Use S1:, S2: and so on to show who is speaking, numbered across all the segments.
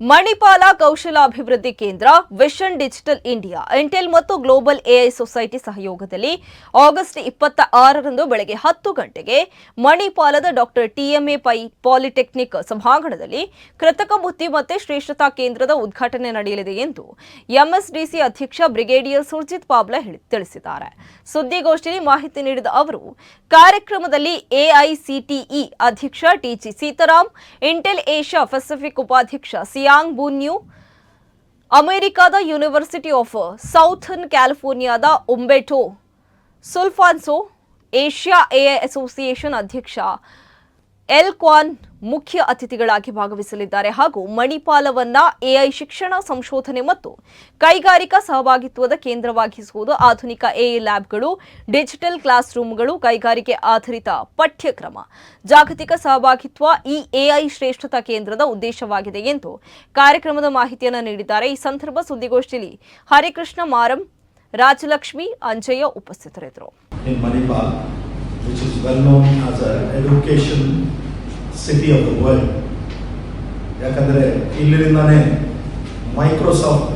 S1: ಮಣಿಪಾಲ ಕೌಶಲಾಭಿವೃದ್ಧಿ ಕೇಂದ್ರ vision digital India Intel ಮತ್ತು ಗ್ಲೋಬಲ್ ಎಐ ಸೊಸೈಟಿ ಸಹಯೋಗದಲ್ಲಿ ಆಗಸ್ಟ್ ಇಪ್ಪತ್ತ ಆರರಂದು ಬೆಳಗ್ಗೆ ಹತ್ತು ಗಂಟೆಗೆ ಮಣಿಪಾಲದ ಡಾಕ್ಟರ್ ಟಿಎಂಎ ಪೈ ಪಾಲಿಟೆಕ್ನಿಕ್ ಸಭಾಂಗಣದಲ್ಲಿ ಕೃತಕ ಬುದ್ಧಿಮತ್ತೆ ಶ್ರೇಷ್ಠತಾ ಕೇಂದ್ರದ ಉದ್ಘಾಟನೆ ನಡೆಯಲಿದೆ ಎಂದು ಎಂಎಸ್ಡಿಸಿ ಅಧ್ಯಕ್ಷ ಬ್ರಿಗೇಡಿಯರ್ ಸುರ್ಜಿತ್ ಪಾಬ್ಲಾ ತಿಳಿಸಿದ್ದಾರೆ. ಸುದ್ದಿಗೋಷ್ಠಿಯಲ್ಲಿ ಮಾಹಿತಿ ನೀಡಿದ ಅವರು, ಕಾರ್ಯಕ್ರಮದಲ್ಲಿ ಎಐಸಿಟಿಇ ಅಧ್ಯಕ್ಷ TG Sitaram Intel Asia Pacific ಉಪಾಧ್ಯಕ್ಷ ಸಿಯಾಂಗ್ ಬುನ್ಯು ಅಮೆರಿಕದ ಯೂನಿವರ್ಸಿಟಿ ಆಫ್ ಸೌಥರ್ನ್ ಕ್ಯಾಲಿಫೋರ್ನಿಯಾದ ಉಂಬೆಟೋ ಸುಲ್ಫಾನ್ಸೋ ಏಷ್ಯಾ ಎಐ ಅಸೋಸಿಯೇಷನ್ ಅಧ್ಯಕ್ಷ ಎಲ್ ಕ್ವಾನ್ ಮುಖ್ಯ ಅತಿಥಿಗಳಾಗಿ ಭಾಗವಹಿಸಲಿದ್ದಾರೆ ಹಾಗೂ ಮಣಿಪಾಲವನ್ನ ಎಐ ಶಿಕ್ಷಣ ಸಂಶೋಧನೆ ಮತ್ತು ಕೈಗಾರಿಕಾ ಸಹಭಾಗಿತ್ವದ ಕೇಂದ್ರವಾಗಿಸುವುದು ಆಧುನಿಕ ಎಐ ಲ್ಯಾಬ್ಗಳು, ಡಿಜಿಟಲ್ ಕ್ಲಾಸ್ ರೂಮ್ಗಳು ಕೈಗಾರಿಕೆ ಆಧಾರಿತ ಪಠ್ಯಕ್ರಮ. ಜಾಗತಿಕ ಸಹಭಾಗಿತ್ವ ಈ ಎಐ ಶ್ರೇಷ್ಠತಾ ಕೇಂದ್ರದ ಉದ್ದೇಶವಾಗಿದೆ ಎಂದು ಕಾರ್ಯಕ್ರಮದ ಮಾಹಿತಿಯನ್ನು ನೀಡಿದ್ದಾರೆ. ಈ ಸಂದರ್ಭ ಸುದ್ದಿಗೋಷ್ಠಿಯಲ್ಲಿ ಹರಿಕೃಷ್ಣ ಮಾರಂ, ರಾಜಲಕ್ಷ್ಮಿ, ಅಂಜಯ್ಯ ಉಪಸ್ಥಿತರಿದ್ದರು.
S2: Which is well known as an education city of the world. ಯಾಕಂದರೆ ಇಲ್ಲಿಂದಾನೇ ಮೈಕ್ರೋಸಾಫ್ಟ್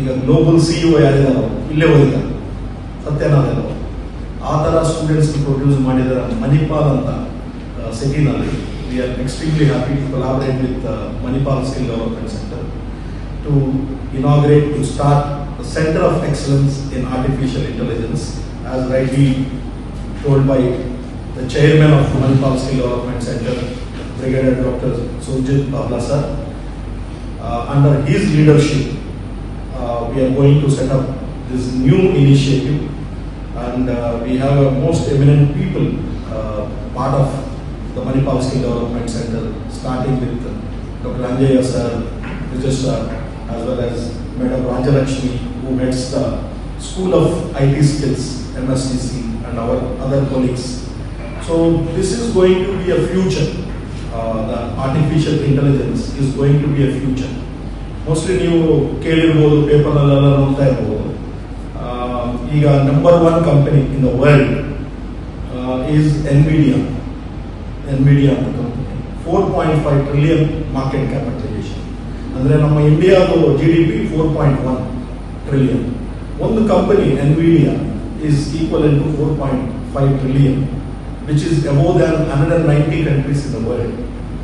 S2: ಈಗ ಗ್ಲೋಬಲ್ ಸಿ ಇ ಯಾರಿದಾರೋ ಇಲ್ಲೇ ಹೋಗಿದ್ದಾರೆ ಸತ್ಯನಾಥ್ ಆ ಥರ ಸ್ಟೂಡೆಂಟ್ಸ್ ಪ್ರೊಡ್ಯೂಸ್ ಮಾಡಿದ್ದಾರೆ ಮಣಿಪಾಲ್ ಅಂತ ಸಿಟಿನಲ್ಲಿ we are extremely happy to collaborate with Manipal skill development centre inaugurate, to start the Center of Excellence in Artificial Intelligence, as rightly told by the chairman of Manipal Skill Development Center, Brigadier Dr. Sujit Pavla sir. Uh, under his leadership, uh, we are going to set up this new initiative and uh, we have most eminent people uh, part of the Manipal Skill Development Center, starting with Dr. Anjaya sir, Registrar, as well as Madam Rajalakshmi, who heads the School of IT Skills, MSCC, and our other colleagues. So this is going to be a future. Uh, the artificial intelligence is going to be a future. Mostly ನೀವು ಕೇಳಿರ್ಬೋದು ಪೇಪರ್ನಲ್ಲೆಲ್ಲ ನೋಡ್ತಾ ಇರ್ಬೋದು ಆ, ಈಗ number one company in the world is Nvidia Nvidia ಅಂತ company four point five trillion market capitalisation ಅಂದರೆ ನಮ್ಮ ಇಂಡಿಯಾದು G D P four point one trillion ಒಂದು company Nvidia is equal to four point five trillion which is more than 190 countries in the world.